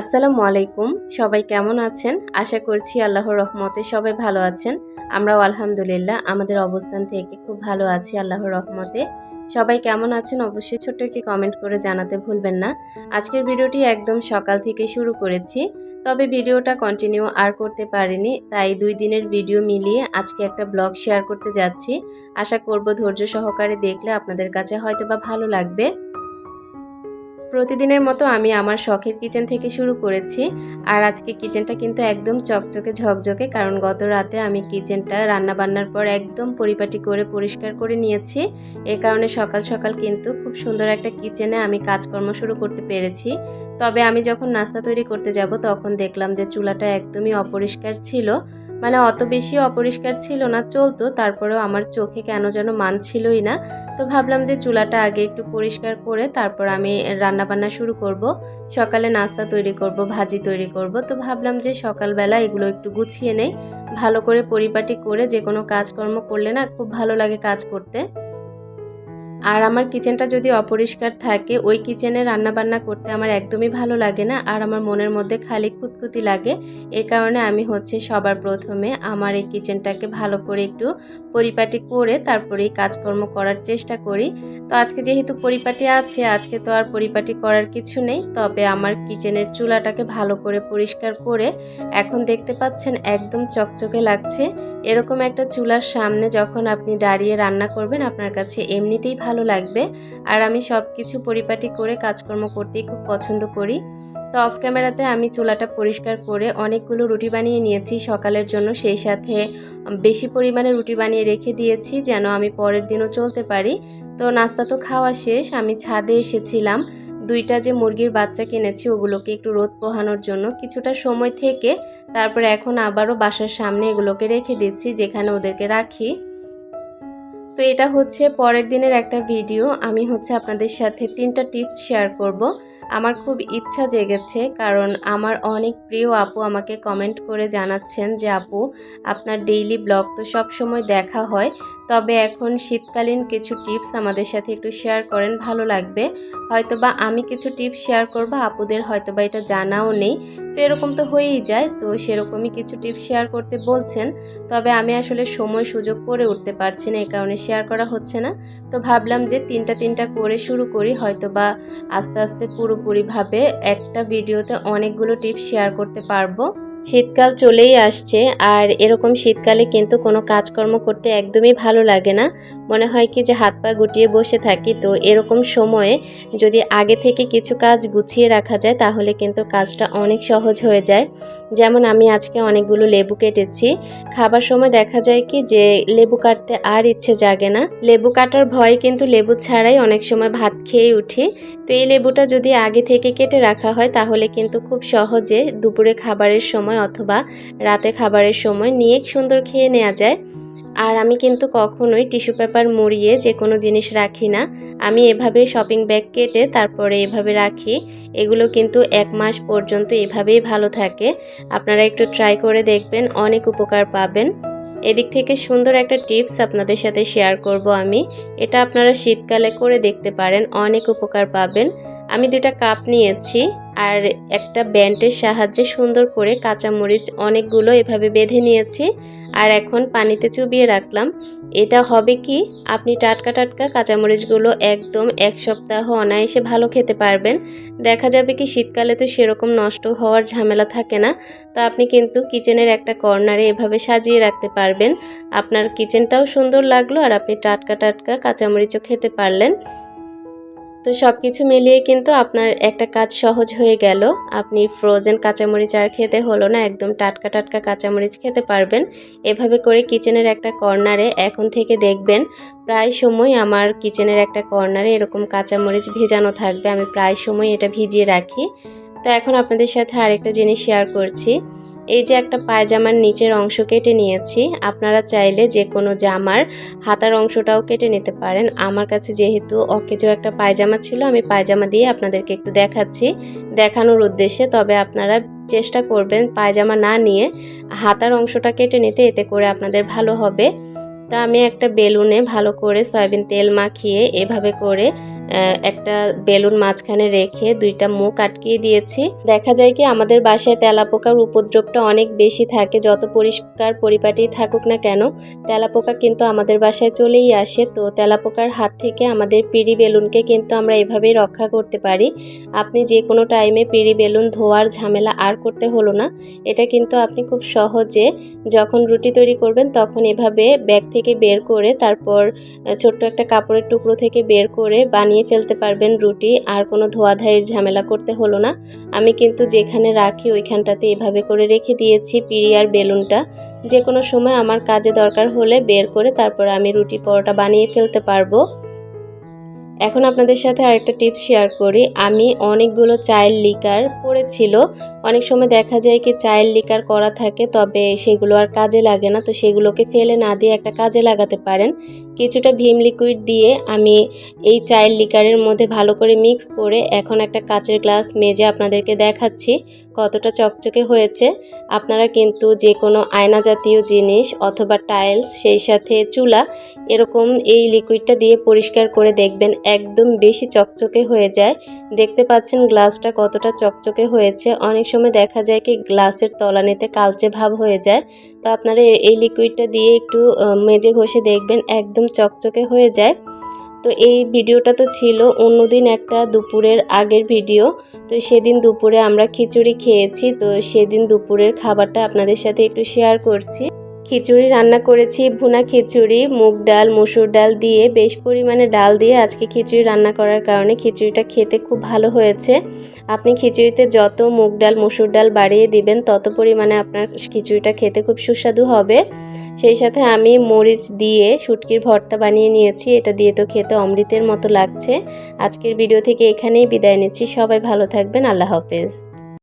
আসসালামু আলাইকুম। সবাই কেমন আছেন? আশা করছি আল্লাহর রহমতে সবাই ভালো আছেন। আমরাও আলহামদুলিল্লাহ আমাদের অবস্থান থেকে খুব ভালো আছি আল্লাহর রহমতে। সবাই কেমন আছেন অবশ্যই ছোট্ট একটি কমেন্ট করে জানাতে ভুলবেন না। আজকের ভিডিওটি একদম সকাল থেকে শুরু করেছি, তবে ভিডিওটা কন্টিনিউ আর করতে পারিনি, তাই দুই দিনের ভিডিও মিলিয়ে আজকে একটা ব্লগ শেয়ার করতে যাচ্ছি। আশা করব ধৈর্য সহকারে দেখলে আপনাদের কাছে হয়তো বা ভালো লাগবে। প্রতিদিনের মতো আমি আমার শখের কিচেন থেকে শুরু করেছি, আর আজকে কিচেনটা কিন্তু একদম চকচকে ঝকঝকে, কারণ গত রাতে আমি কিচেনটা রান্না বান্নার পর একদম পরিপাটি করে, পরিষ্কার করে নিয়েছি। এ কারণে সকাল সকাল কিন্তু খুব সুন্দর একটা কিচেনে আমি কাজকর্ম শুরু করতে পেরেছি। তবে আমি যখন নাস্তা তৈরি করতে যাব, তখন দেখলাম যে চুলাটা একদমই অপরিষ্কার ছিল। মানে অত বেশি অপরিষ্কার ছিল না, চলতো, তারপরেও আমার চোখে কেন যেন মানছিলই না। তো ভাবলাম যে চুলাটা আগে একটু পরিষ্কার করে তারপর আমি রান্নাবান্না শুরু করব। সকালে নাস্তা তৈরি করব, ভাজি তৈরি করব। তো ভাবলাম যে সকালবেলা এগুলো একটু গুছিয়ে নেই। ভালো করে পরিপাটি করে যে কোনো কাজকর্ম করলে না খুব ভালো লাগে কাজ করতে। আর আমার কিচেনটা যদি অপরিষ্কার থাকে, ওই কিচেনে রান্নাবান্না করতে আমার একদমই ভালো লাগে না। আর আমার মনের মধ্যে খালি খুঁতখুতি লাগে। এ কারণে আমি হচ্ছে সবার প্রথমে আমার এই কিচেনটাকে ভালো করে একটু পরিপাটি করে তারপরেই কাজকর্ম করার চেষ্টা করি। তো আজকে যেহেতু পরিপাটি আছে, আজকে তো আর পরিপাটি করার কিছু নেই। তবে আমার কিচেনের চুলাটাকে ভালো করে পরিষ্কার করে এখন দেখতে পাচ্ছেন একদম চকচকে লাগছে। এরকম একটা চুলার সামনে যখন আপনি দাঁড়িয়ে রান্না করবেন, আপনার কাছে এমনিতেই ভালো লাগবে। আর আমি সব কিছু পরিপাটি করে কাজকর্ম করতেই খুব পছন্দ করি। তো অফ ক্যামেরাতে আমি চুলাটা পরিষ্কার করে অনেকগুলো রুটি বানিয়ে নিয়েছি সকালের জন্য। সেই সাথে বেশি পরিমাণে রুটি বানিয়ে রেখে দিয়েছি যেন আমি পরের দিনও চলতে পারি। তো নাস্তা তো খাওয়া শেষ। আমি ছাদে এসেছিলাম। দুইটা যে মুরগির বাচ্চা কিনেছি ওগুলোকে একটু রোদ পোহানোর জন্য। কিছুটা সময় থেকে তারপরে এখন আবারও বাসার সামনে এগুলোকে রেখে দিচ্ছি যেখানে ওদেরকে রাখি। তো এটা হচ্ছে পরের দিনের একটা ভিডিও। আমি হচ্ছে আপনাদের সাথে তিনটা টিপস শেয়ার করব। আমার খুব ইচ্ছা জেগেছে, কারণ আমার অনেক প্রিয় আপু আমাকে কমেন্ট করে জানাচ্ছেন যে, আপু, আপনার ডেইলি ব্লগ তো সব সময় দেখা হয়, তবে এখন শীতকালীন কিছু টিপস আমাদের সাথে একটু শেয়ার করেন, ভালো লাগবে। হয়তোবা আমি কিছু টিপস শেয়ার করব, আপুদের হয়তোবা এটা জানাও নেই। তো এরকম তো হয়েই যায়, তো সেরকমই কিছু টিপস শেয়ার করতে বলছেন, তবে আমি আসলে সময় সুযোগ করে উঠতে পারছি না, এই কারণে শেয়ার করা হচ্ছে না। তো ভাবলাম যে তিনটা তিনটা করে শুরু করি হয়তো বা আস্তে আস্তে পুরোপুরিভাবে একটা ভিডিওতে অনেকগুলো টিপস শেয়ার করতে পারব। শীতকাল চলেই আসছে, আর এরকম শীতকালে কিন্তু কোনো কাজকর্ম করতে একদমই ভালো লাগে না। মনে হয় কি যে হাত পা গুটিয়ে বসে থাকি, তো এরকম সময়ে যদি আগে থেকে কিছু কাজ গুছিয়ে রাখা যায়, তাহলে কিন্তু কাজটা অনেক সহজ হয়ে যায়। যেমন আমি আজকে অনেকগুলো লেবু কেটেছি। খাবার সময় দেখা যায় কি যে লেবু কাটতে আর ইচ্ছে জাগে না। লেবু কাটার ভয় কিন্তু লেবু ছাড়াই অনেক সময় ভাত খেয়ে উঠি। তো এই লেবুটা যদি আগে থেকে কেটে রাখা হয়, তাহলে কিন্তু খুব সহজে দুপুরে খাবারের সময় অথবা রাতে খাবারের সময় নিয়ে সুন্দর খেয়ে নেওয়া যায়। আর আমি কিন্তু কখনোই টিস্যু পেপার মুড়িয়ে যে কোনো জিনিস রাখি না। আমি এভাবে শপিং ব্যাগ কেটে তারপরে এভাবে রাখি। এগুলো কিন্তু এক মাস পর্যন্ত এভাবেই ভালো থাকে। আপনারা একটু ট্রাই করে দেখবেন, অনেক উপকার পাবেন। এদিক থেকে সুন্দর একটা টিপস আপনাদের সাথে শেয়ার করব আমি। এটা আপনারা শীতকালে করে দেখতে পারেন, অনেক উপকার পাবেন। আমি দুটা কাপ নিয়েছি। আর একটা ব্যান্ডের সাহায্যে সুন্দর করে কাঁচামরিচ অনেকগুলো এভাবে বেঁধে নিয়েছি আর এখন পানিতে চুবিয়ে রাখলাম। এটা হবে কি? আপনি টাটকা টাটকা কাঁচামরিচগুলো একদম এক সপ্তাহ অনায়াসে ভালো খেতে পারবেন। দেখা যাবে কি শীতকালে তো সেরকম নষ্ট হওয়ার ঝামেলা থাকে না, তো আপনি কিন্তু কিচেনের একটা কর্নারে এভাবে সাজিয়ে রাখতে পারবেন। আপনার কিচেনটাও সুন্দর লাগল আর আপনি টাটকা টাটকা কাঁচামরিচও খেতে পারলেন। তো সব কিছু মিলিয়ে কিন্তু আপনার একটা কাজ সহজ হয়ে গেল। আপনি ফ্রোজেন কাঁচামরিচ আর খেতে হলো না, একদম টাটকা টাটকা কাঁচামরিচ খেতে পারবেন। এভাবে করে কিচেনের একটা কর্নারে এখন থেকে দেখবেন, প্রায় সময় আমার কিচেনের একটা কর্নারে এরকম কাঁচামরিচ ভেজানো থাকবে। আমি প্রায় সময় এটা ভিজিয়ে রাখি। তো এখন আপনাদের সাথে আরেকটা জিনিস শেয়ার করছি। এই যে একটা পায়জামার নিচের অংশ কেটে নিয়েছি, আপনারা চাইলে যে কোনো জামার হাতার অংশটাও কেটে নিতে পারেন। আমার কাছে যেহেতু অকেজো একটা পায়জামা ছিল, আমি পায়জামা দিয়ে আপনাদেরকে একটু দেখাচ্ছি। দেখানোর উদ্দেশ্যে তবে আপনারা চেষ্টা করবেন পায়জামা না নিয়ে হাতার অংশটা কেটে নিতে, এতে করে আপনাদের ভালো হবে। তা আমি একটা বেলুনে ভালো করে সয়াবিন তেল মাখিয়ে এভাবে করে একটা বেলুন মাঝখানে রেখে দুইটা মুখ আটকিয়ে দিয়েছি। দেখা যায় কি আমাদের বাসায় তেলাপোকার উপদ্রবটা অনেক বেশি থাকে, যত পরিষ্কার পরিপাটি থাকুক না কেন, তেলাপোকা কিন্তু আমাদের বাসায় চলেই আসে। তো তেলাপোকার হাত থেকে আমাদের পিড়ি বেলুনকে কিন্তু আমরা এভাবেই রক্ষা করতে পারি। আপনি যে কোনো টাইমে পিড়ি বেলুন ধোয়ার ঝামেলা আর করতে হলো না। এটা কিন্তু আপনি খুব সহজে যখন রুটি তৈরি করবেন তখন এভাবে ব্যাগ থেকে বের করে, তারপর ছোট্ট একটা কাপড়ের টুকরো থেকে বের করে বানিয়ে ফেলতে পারবেন রুটি, আর কোনো ধোয়াধাইয়ের ঝামেলা করতে হলো না। আমি কিন্তু যেখানে রাখি ওইখানটাতে এভাবে করে রেখে দিয়েছি পিড়ি আর বেলুনটা। যে কোনো সময় আমার কাজে দরকার হলে বের করে তারপর আমি রুটি পরোটা বানিয়ে ফেলতে পারব। এখন আপনাদের সাথে আরেকটা টিপস শেয়ার করি। আমি অনেকগুলো চায়ের লিকার পড়েছিল অনেক সময় দেখা যায় কি চায়ের লিকার করা থাকে, তবে সেগুলো আর কাজে লাগে না। তো সেগুলোকে ফেলে না দিয়ে একটা কাজে লাগাতে পারেন। কিছুটা ভীম লিকুইড দিয়ে আমি এই চায়ের লিকারের মধ্যে ভালো করে মিক্স করে এখন একটা কাচের গ্লাস মেজে আপনাদেরকে দেখাচ্ছি কতটা চকচকে হয়েছে। আপনারা কিন্তু যে কোনো আয়না জাতীয় জিনিস অথবা টাইলস সেই সাথে চুলা, এরকম এই লিকুইডটা দিয়ে পরিষ্কার করে দেখবেন একদম বেশি চকচকে হয়ে যায়। দেখতে পাচ্ছেন গ্লাসটা কতটা চকচকে হয়েছে। অনেক সময় দেখা যায় কি গ্লাসের তলানিতে কালচে ভাব হয়ে যায়। তো আপনারা এই লিকুইডটা দিয়ে একটু মেজে ঘষে দেখবেন, একদম চকচকে হয়ে যায়। তো এই ভিডিওটা তো ছিল অন্যদিন একটা দুপুরের আগের ভিডিও। তো সেদিন দুপুরে আমরা খিচুড়ি খেয়েছি। তো সেদিন দুপুরের খাবারটা আপনাদের সাথে একটু শেয়ার করছি। খিচুড়ি রান্না করেছি, ভুনা খিচুড়ি, মুগ ডাল, মসুর ডাল দিয়ে, বেশ পরিমাণে ডাল দিয়ে আজকে খিচুড়ি রান্না করার কারণে খিচুড়িটা খেতে খুব ভালো হয়েছে। আপনি খিচুড়িতে যত মুগ ডাল, মসুর ডাল বাড়িয়ে দিবেন, তত পরিমাণে আপনার খিচুড়িটা খেতে খুব সুস্বাদু হবে। সেই সাথে আমি মরিচ দিয়ে শুটকির ভর্তা বানিয়ে নিয়েছি, এটা দিয়ে তো খেতে অমৃতের মতো লাগছে। আজকের ভিডিও থেকে এখানেই বিদায় নিচ্ছি, সবাই ভালো থাকবেন, আল্লাহ হাফেজ।